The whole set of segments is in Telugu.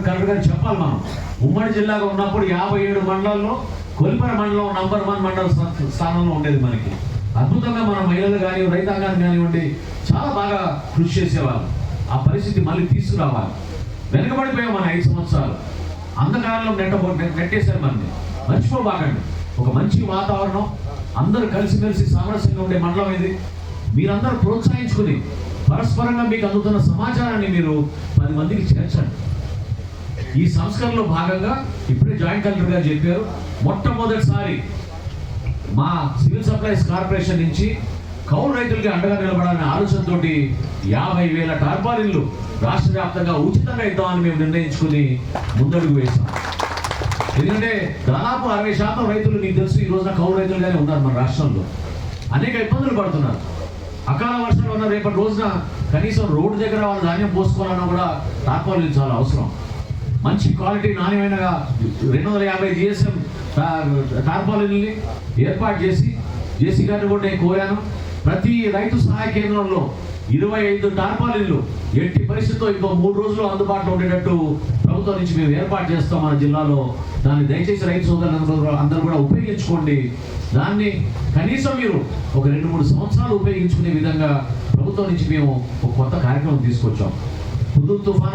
కరెక్ట్గా చెప్పాలి మనం. ఉమ్మడి జిల్లాగా ఉన్నప్పుడు యాభై ఏడు మండలాల్లో కొలిపర మండలం నంబర్ వన్ మండల స్థానంలో ఉండేది మనకి. అద్భుతంగా మన మహిళలు కానీ రైతాంగాన్ని కానివ్వండి చాలా బాగా కృషి చేసేవాళ్ళు. ఆ పరిస్థితి మళ్ళీ తీసుకురావాలి. వెనకబడిపోయాం మన ఐదు సంవత్సరాలు. అంధకారంలో నెట్ట నెట్టేశారు మనని మర్చిపోబాకండి. ఒక మంచి వాతావరణం. అందరూ కలిసిమెలిసి సామరస్యంగా ఉండే మండలం ఇది. మీరందరూ ప్రోత్సహించుకుని పరస్పరంగా మీకు అందుతున్న సమాచారాన్ని మీరు పది మందికి చేర్చండి ఈ సంస్కరణలో భాగంగా ఇప్పుడే జాయింట్ కలెక్టర్ గారు చెప్పారు మొట్టమొదటిసారి మా సివిల్ సప్లైస్ కార్పొరేషన్ నుంచి కౌలు రైతులకి అండగా నిలబడాలనే ఆలోచనతోటి యాభై వేల టార్పాలిన్లు రాష్ట్ర వ్యాప్తంగా ఉచితంగా ఇద్దామని మేము నిర్ణయించుకుని ముందడుగు వేశాం. ఎందుకంటే దాదాపు అరవై శాతం రైతులు మీకు తెలుసు ఈ రోజున కౌలు రైతులుగానే ఉన్నారు మన రాష్ట్రంలో. అనేక ఇబ్బందులు పడుతున్నారు. అకాల వర్షాలు ఉన్న రేపటి రోజున కనీసం రోడ్డు దగ్గర వాళ్ళు ధాన్యం పోసుకోవాలన్నా కూడా తాత్పర్యం చాలా అవసరం. మంచి క్వాలిటీ నాణ్యమైనగా రెండు వందల యాభై జిఎస్ఎం టార్పాలిన్ని ఏర్పాటు చేసి జేసీ గారిని కూడా నేను కోరాను. ప్రతి రైతు సహాయ కేంద్రంలో ఇరవై ఐదు టార్పాలిన్లు ఎట్టి పరిస్థితితో ఇంకో మూడు రోజులు అందుబాటులో ఉండేటట్టు ప్రభుత్వం నుంచి మేము ఏర్పాటు చేస్తాం మన జిల్లాలో. దాన్ని దయచేసి రైతు సోదరులందరూ అందరూ కూడా ఉపయోగించుకోండి. దాన్ని కనీసం మీరు ఒక రెండు మూడు సంవత్సరాలు ఉపయోగించుకునే విధంగా ప్రభుత్వం నుంచి మేము ఒక కొత్త కార్యక్రమం తీసుకొచ్చాం. హుదూద్ తుఫాన్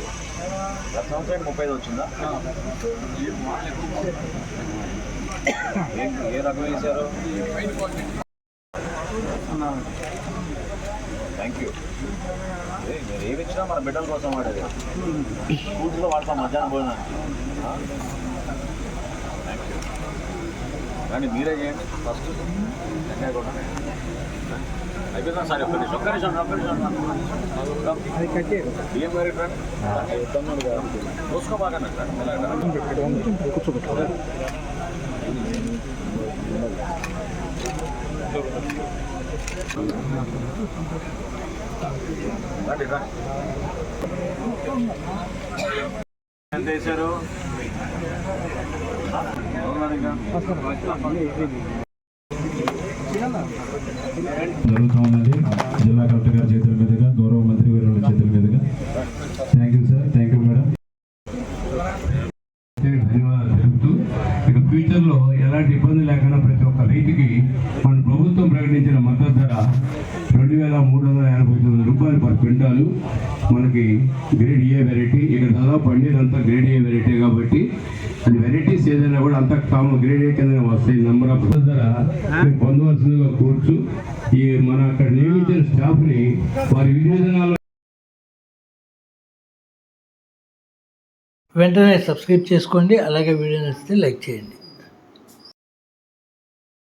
యువగల్ సంవత్సరానికి ముప్పై ఐదు వచ్చిందా ఏ- రకం వేశారు థ్యాంక్ యూ మీరు ఏమి ఇచ్చినా మన బిడ్డల కోసం వాడేది స్కూల్స్లో వాడతాం మధ్యాహ్నం భోజనానికి థ్యాంక్ యూ కానీ మీరే చేయండి ఫస్ట్ కూడా అయిపోయిందా? సార్ ఒక్క నిమిషం ఒక్క నిమిషం ఒక్క నిమిషం బియ్యం గారి ఫ్రెండ్ చూసుకోబాగా ఎంత వేశారు? జరుగుతూ ఉన్నది జిల్లా కలెక్టర్ గారి చేతుల మీదుగా గౌరవ మంత్రి గారి చేతుల మీదుగా. Thank you sir thank you madam ధన్యవాదాలు తెలుపుతూ ఇక ఫ్యూచర్లో ఎలాంటి ఇబ్బంది లేకుండా ప్రతి ఒక్క రైతుకి మన ప్రభుత్వం ప్రకటించిన మద్దతు ధర రెండు వేల మూడు క్వింటాలు మనకి గ్రేడ్ ఏ వెరైటీ ఇక్కడ దాదాపు పండినంతా గ్రేడ్ ఏ వెరైటీ కాబట్టి అది వెరైటీస్ ఏదైనా కూడా అంత కామన్ గ్రేడ్ ఏ కింద వస్తాయి. నెంబర్ ఆఫ్ ధర పొందవలసిందిగా కోరుచు. ఈ మన అక్కడ నియమించిన స్టాఫ్ని వారి విధి వెంటనే సబ్స్క్రైబ్ చేసుకోండి. అలాగే వీడియో నచ్చితే లైక్ చేయండి.